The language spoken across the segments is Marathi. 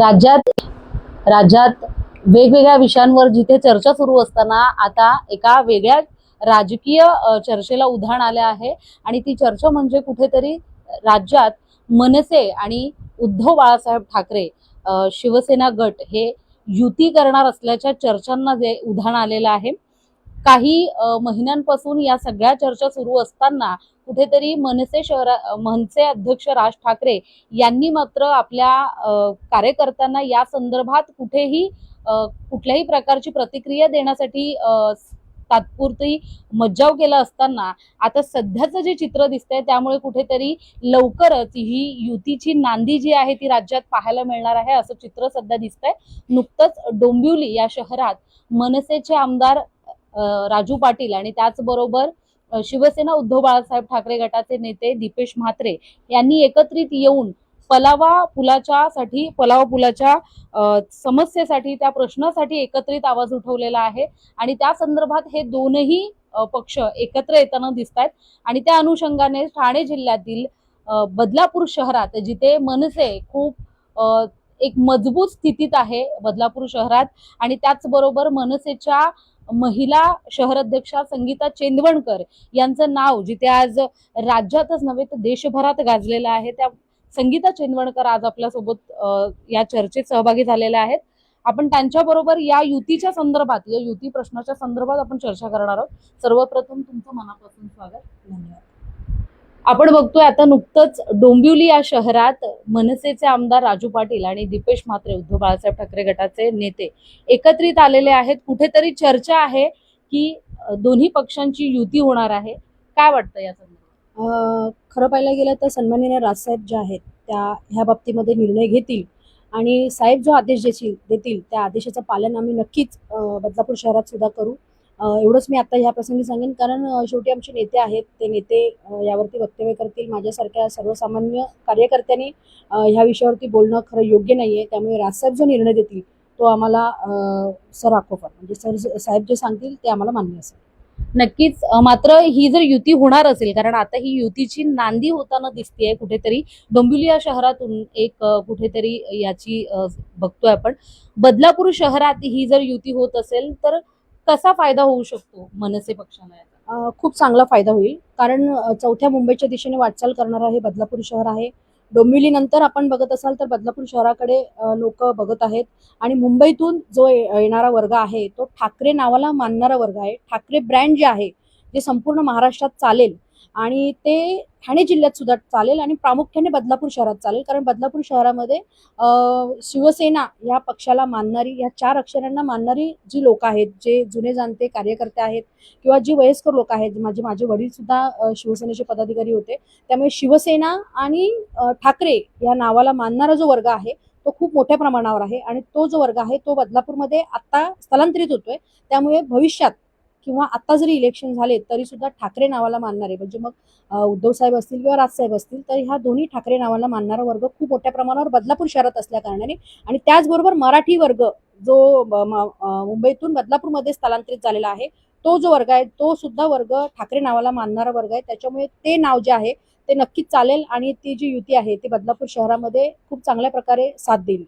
राज्यात राज्यात वेगवेगळ्या विषयांवर जिथे चर्चा सुरू असताना आता एका वेगळ्या राजकीय चर्चेला उधाण आले आहे. आणि ती चर्चा म्हणजे कुठेतरी राज्यात मनसे आणि उद्धव बाळासाहेब ठाकरे शिवसेना गट हे युती करणार असल्याच्या चर्चांना जे उधाण आलेलं आहे. काही महिन्यांपासून या सगळ्या चर्चा सुरू असताना कुठेतरी मनसे शहरा मनसे अध्यक्ष राज ठाकरे यांनी मात्र आपल्या कार्यकर्त्यांना या संदर्भात कुठेही कुठल्याही प्रकारची प्रतिक्रिया देण्यासाठी तात्पुरती मज्जाव केला असताना आता सध्याचं जे चित्र दिसतंय त्यामुळे कुठेतरी लवकरच ही युतीची नांदी जी आहे ती राज्यात पाहायला मिळणार आहे असं चित्र सध्या दिसतंय. नुकतंच डोंबिवली या शहरात मनसेचे आमदार राजू पाटील आणि त्याचबरोबर शिवसेना उद्धव बाळासाहेब ठाकरे गटाचे नेते दीपेश म्हात्रे यांनी एकत्रित येऊन पलावा पुलाच्या साठी पलावा पुलाच्या समस्येसाठी त्या प्रश्नासाठी एकत्रित आवाज उठवलेला आहे. आणि त्या संदर्भात हे दोनही पक्ष एकत्र येताना दिसत आहेत आणि त्या अनुषंगाने ठाणे जिल्ह्यातील बदलापूर शहरात जिथे मनसे खूप एक मजबूत स्थितीत आहे बदलापूर शहरात आणि त्याचबरोबर मनसेच्या महिला शहराध्यक्षा संगीता चेंदवणकर यांचं नाव जिथे आज राज्यातच नव्हे तर देशभरात गाजलेलं आहे. त्या संगीता चेंदवणकर आज आपल्यासोबत या चर्चेत सहभागी झालेल्या आहेत. आपण त्यांच्याबरोबर या युतीच्या संदर्भात या युती प्रश्नाच्या संदर्भात आपण चर्चा करणार आहोत. सर्वप्रथम तुमचं मनापासून स्वागत. धन्यवाद. आपण बघतोय आता नुकतंच डोंबिवली या शहरात मनसेचे आमदार राजू पाटील आणि दीपेश म्हात्रे उद्धव बाळासाहेब ठाकरे गटाचे नेते एकत्रित आलेले आहेत. कुठेतरी चर्चा आहे की दोन्ही पक्षांची युती होणार आहे. काय वाटतं या संदर्भात? खरं पाहायला गेलं तर सन्माननीय राजसाहेब ज्या आहेत त्या ह्या बाबतीमध्ये निर्णय घेतील आणि साहेब जो आदेश देतील देतील त्या आदेशाचं पालन आम्ही नक्कीच बदलापूर शहरात सुद्धा करू. एवढंच मी आता ह्या प्रसंगी सांगेन. कारण शेवटी आमचे नेते आहेत. ते नेते यावरती वक्तव्य करतील. माझ्यासारख्या सर्वसामान्य कार्यकर्त्यांनी ह्या विषयावरती बोलणं खरं योग्य नाही आहे त्यामुळे राजसाहेब जो निर्णय देतील तो आम्हाला सर आखोफर म्हणजे सर साहेब जे सांगतील ते आम्हाला मान्य असेल. नक्कीच मात्र ही जर युती होणार असेल कारण आता ही युतीची नांदी होताना दिसतीये कुठेतरी. डोंबिवली या शहरातून एक कुठेतरी याची बघतोय आपण. बदलापूर शहरात ही जर युती होत असेल तर कसा फायदा होऊ शकतो मनसे पक्षाला याचा? खूप चांगला फायदा होईल. कारण चौथ्या मुंबईच्या दिशेने वाटचाल करणारं हे बदलापूर शहर आहे. डोंबिवली नंतर आपण बघत असाल तर बदलापूर शहराकडे लोक बघत आहेत. आणि मुंबईतून जो ये- येणारा वर्ग आहे तो ठाकरे नावाला मानणारा वर्ग आहे. ठाकरे ब्रँड जे आहे जे संपूर्ण महाराष्ट्रात चालेल आणि ते ठाणे जिल्ह्यात सुद्धा चालेल आणि प्रामुख्याने बदलापूर शहरात चालेल. कारण बदलापूर शहरामध्ये शिवसेना या पक्षाला मानणारी या चार अक्षरांना मानणारी जी लोक आहेत जे जुने जाणते कार्यकर्ते आहेत किंवा जी वयस्कर लोक आहेत माझे माझे वडील सुद्धा शिवसेनेचे पदाधिकारी होते. त्यामुळे शिवसेना आणि ठाकरे या नावाला मानणारा जो वर्ग आहे तो खूप मोठ्या प्रमाणावर आहे. आणि तो जो वर्ग आहे तो बदलापूरमध्ये आता स्थलांतरित होतोय. त्यामुळे भविष्यात किंवा आता जरी इलेक्शन झाले तरी सुद्धा ठाकरे नावाला मानणारे म्हणजे मग उद्धव साहेब असतील किंवा राजसाहेब असतील तर ह्या दोन्ही ठाकरे नावाला मानणारा वर्ग खूप मोठ्या प्रमाणावर बदलापूर शहरात असल्या कारणाने आणि त्याचबरोबर मराठी वर्ग जो म- मुंबईतून बदलापूरमध्ये स्थलांतरित झालेला आहे तो जो वर्ग आहे तो सुद्धा वर्ग ठाकरे नावाला मानणारा वर्ग आहे. त्याच्यामुळे ते नाव जे आहे ते नक्कीच चालेल आणि ती जी युती आहे ती बदलापूर शहरामध्ये खूप चांगल्या प्रकारे साथ देईल.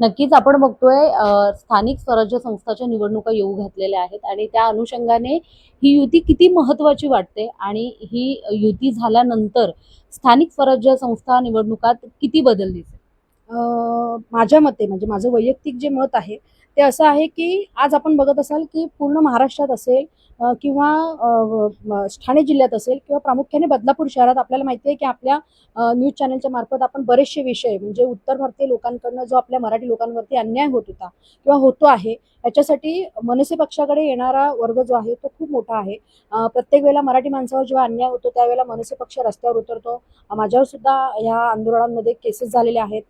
नक्कीच आपण बघतोय स्थानिक स्वराज्य संस्थाच्या निवडणुका येऊ घातलेल्या आहेत आणि त्या अनुषंगाने ही युती किती महत्वाची वाटते आणि ही युती झाल्यानंतर स्थानिक स्वराज्य संस्था निवडणुकात किती बदल दिसेल? माझ्या मते म्हणजे माझं वैयक्तिक जे मत आहे ते असं आहे की आज आपण बघत असाल की पूर्ण महाराष्ट्रात असेल किंवा ठाणे जिल्ह्यात असेल किंवा प्रामुख्याने बदलापूर शहरात आपल्याला माहिती आहे की आपल्या न्यूज चॅनलच्या मार्फत आपण बरेचसे विषय म्हणजे उत्तर भारतीय लोकांकडनं जो आपल्या मराठी लोकांवरती अन्याय होत होता किंवा होतो आहे याच्यासाठी मनसे पक्षाकडे येणारा वर्ग जो आहे तो खूप मोठा आहे. प्रत्येक वेळेला मराठी माणसावर जेव्हा अन्याय होतो त्यावेळेला मनसे पक्ष रस्त्यावर उतरतो. माझ्यावर सुद्धा ह्या आंदोलनांमध्ये केसेस झालेले आहेत.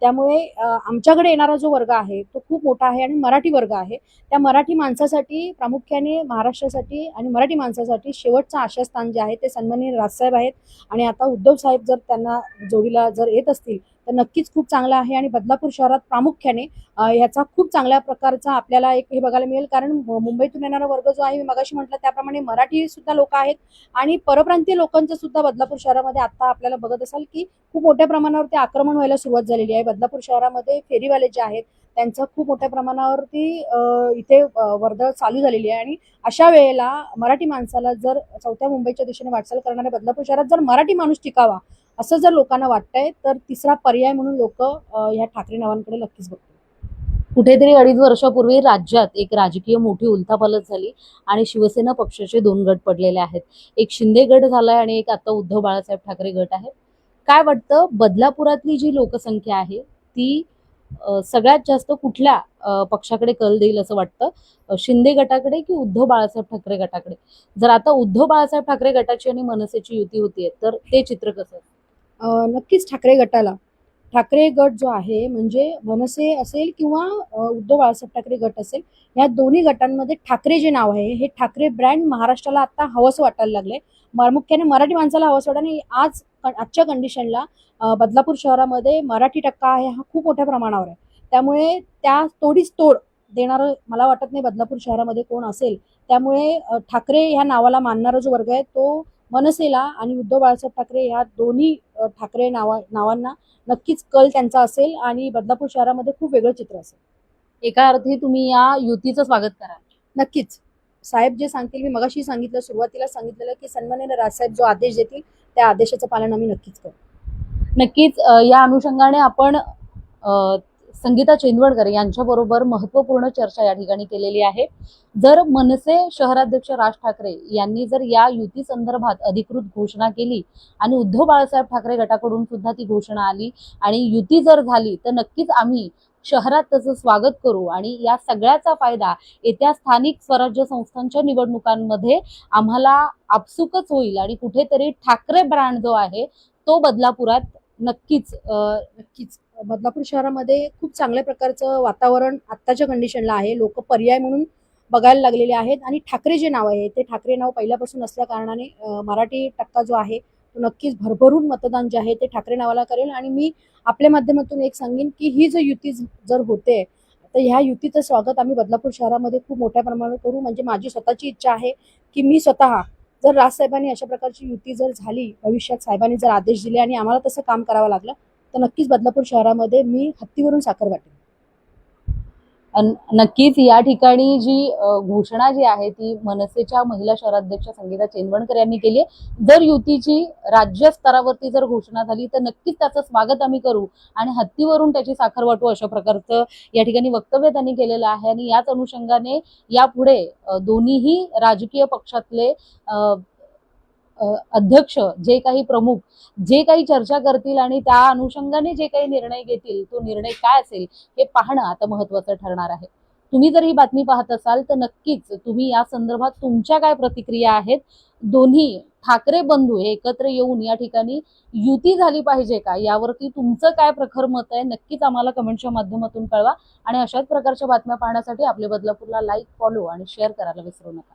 त्यामुळे आमच्याकडे येणारा जो वर्ग आहे तो खूप मोठा आहे आणि मराठी वर्ग आहे. त्या मराठी माणसासाठी प्रामुख्याने महाराष्ट्रासाठी आणि मराठी माणसासाठी शेवटचं आशास्थान जे आहे ते सन्माननीय राजसाहेब आहेत. आणि आता उद्धव साहेब जर त्यांना जोडीला जर येत असतील तर नक्कीच खूप चांगला आहे आणि बदलापूर शहरात प्रामुख्याने ह्याचा खूप चांगल्या प्रकारचा आपल्याला एक हे बघायला मिळेल. कारण मुंबईतून येणारा वर्ग जो आहे मी मगाशी म्हटलं त्याप्रमाणे मराठी सुद्धा लोक आहेत आणि परप्रांतीय लोकांचं सुद्धा बदलापूर शहरामध्ये आता आपल्याला बघत असाल की खूप मोठ्या प्रमाणावरती आक्रमण व्हायला सुरुवात झालेली आहे. बदलापूर शहरामध्ये फेरीवाले जे आहेत त्यांचं खूप मोठ्या प्रमाणावरती इथे वर्दळ चालू झालेली आहे. आणि अशा वेळेला मराठी माणसाला जर चौथ्या मुंबईच्या दिशेने वाटचाल करणाऱ्या बदलापूर शहरात जर मराठी माणूस टिकावा असं जर लोकांना वाटतंय तर तिसरा पर्याय म्हणून लोक ह्या ठाकरे नावांकडे नक्कीच बघतात कुठेतरी अडीच वर्षापूर्वी राज्यात एक राजकीय मोठी उलथापालथ झाली आणि शिवसेना पक्षाचे दोन गट पडलेले आहेत. एक शिंदे गट झालाय आणि एक आता उद्धव बाळासाहेब ठाकरे गट आहे. काय वाटतं? बदलापुरातली जी लोकसंख्या आहे ती सगळ्यात जास्त कुठल्या पक्षाकडे कल देईल असं वाटतं? शिंदे गटाकडे की उद्धव बाळासाहेब ठाकरे गटाकडे? जर आता उद्धव बाळासाहेब ठाकरे गटाची आणि मनसेची युती होतीये तर ते चित्र कसं नक्कीच ठाकरे गटाला. ठाकरे गट जो आहे म्हणजे मनसे असेल किंवा उद्धव बाळासाहेब ठाकरे गट असेल या दोन्ही गटांमध्ये ठाकरे जे नाव आहे हे ठाकरे ब्रँड महाराष्ट्राला आता हवंसं वाटायला लागले प्रामुख्याने मराठी माणसाला हवंसं वाटत आणि आज आजच्या कंडिशनला बदलापूर शहरामध्ये मराठी टक्का आहे हा खूप मोठ्या प्रमाणावर आहे. त्यामुळे त्या तोडीच तोड देणारं मला वाटत नाही बदलापूर शहरामध्ये कोण असेल. त्यामुळे ठाकरे ह्या नावाला मानणारा जो वर्ग आहे तो मनसेला आणि उद्धव बाळासाहेब ठाकरे ह्या दोन्ही ठाकरे नावा नावांना नक्कीच कल त्यांचा असेल आणि बदलापूर शहरामध्ये खूप वेगळं चित्र असेल. एका अर्थी तुम्ही या युतीचं स्वागत कराल. नक्कीच. साहेब जे सांगतील मी मगाशी सांगितलं सुरुवातीला सांगितलेलं की सन्माननीय राजसाहेब जो आदेश देतील त्या आदेशाचं पालन आम्ही नक्कीच करू. नक्कीच या अनुषंगाने आपण संगीता चेंदवडकर यांच्याबरोबर महत्त्वपूर्ण चर्चा या ठिकाणी केलेली आहे. जर मनसे शहराध्यक्ष राज ठाकरे यांनी जर या युती संदर्भात अधिकृत घोषणा केली आणि उद्धव बाळासाहेब ठाकरे गटाकडून सुद्धा ती घोषणा आली आणि युती जर झाली तर नक्कीच आम्ही शहरात त्याचं स्वागत करू आणि या सगळ्याचा फायदा येत्या स्थानिक स्वराज्य संस्थांच्या निवडणुकांमध्ये आम्हाला आपसुकच होईल आणि कुठेतरी ठाकरे ब्रँड जो आहे तो बदलापुरात नक्कीच नक्कीच बदलापूर शहरामध्ये खूप चांगल्या प्रकारचं वातावरण आत्ताच्या कंडिशनला आहे. लोक पर्याय म्हणून बघायला लागलेले आहेत. आणि ठाकरे जे नाव आहे ते ठाकरे नाव पहिल्यापासून असल्या कारणाने मराठी टक्का जो आहे तो नक्कीच भरभरून मतदान जे आहे ते ठाकरे नावाला करेल. आणि मी आपल्या माध्यमातून एक सांगेन की ही जर युती जर होते तर ह्या युतीचं स्वागत आम्ही बदलापूर शहरामध्ये खूप मोठ्या प्रमाणात करू. म्हणजे माझी स्वतःची इच्छा आहे की मी स्वतः जर राजसाहेबांनी अशा प्रकारची युती जर झाली भविष्यात साहेबांनी जर आदेश दिले आणि आम्हाला तसं काम करावं लागलं तर नक्कीच बदलापूर शहरामध्ये मी हत्तीवरून साखर वाटेन. नक्कीच या ठिकाणी जी घोषणा जी आहे ती मनसेच्या महिला शहराध्यक्ष संगीता चेनवणकर यांनी केली आहे. जर युतीची राज्य स्तरावरती जर घोषणा झाली तर नक्कीच त्याचं स्वागत आम्ही करू आणि हत्तीवरून त्याची साखर वाटू अशा प्रकारचं या ठिकाणी वक्तव्य त्यांनी केलेलं आहे. आणि याच अनुषंगाने यापुढे दोन्हीही राजकीय पक्षातले अध्यक्ष जे काही प्रमुख जे काही चर्चा करतील आणि त्या अनुषंगाने जे काही निर्णय घेतील तो निर्णय काय असेल हे पाहणं आता महत्वाचं ठरणार आहे. तुम्ही जर ही बातमी पाहत असाल तर नक्कीच तुम्ही या संदर्भात तुमच्या काय प्रतिक्रिया आहेत? दोन्ही ठाकरे बंधू हे एकत्र येऊन या ठिकाणी युती झाली पाहिजे का? यावरती तुमचं काय प्रखर मत आहे? नक्कीच आम्हाला कमेंटच्या माध्यमातून कळवा आणि अशाच प्रकारच्या बातम्या पाहण्यासाठी आपल्या बदलापूरला लाईक फॉलो आणि शेअर करायला विसरू नका.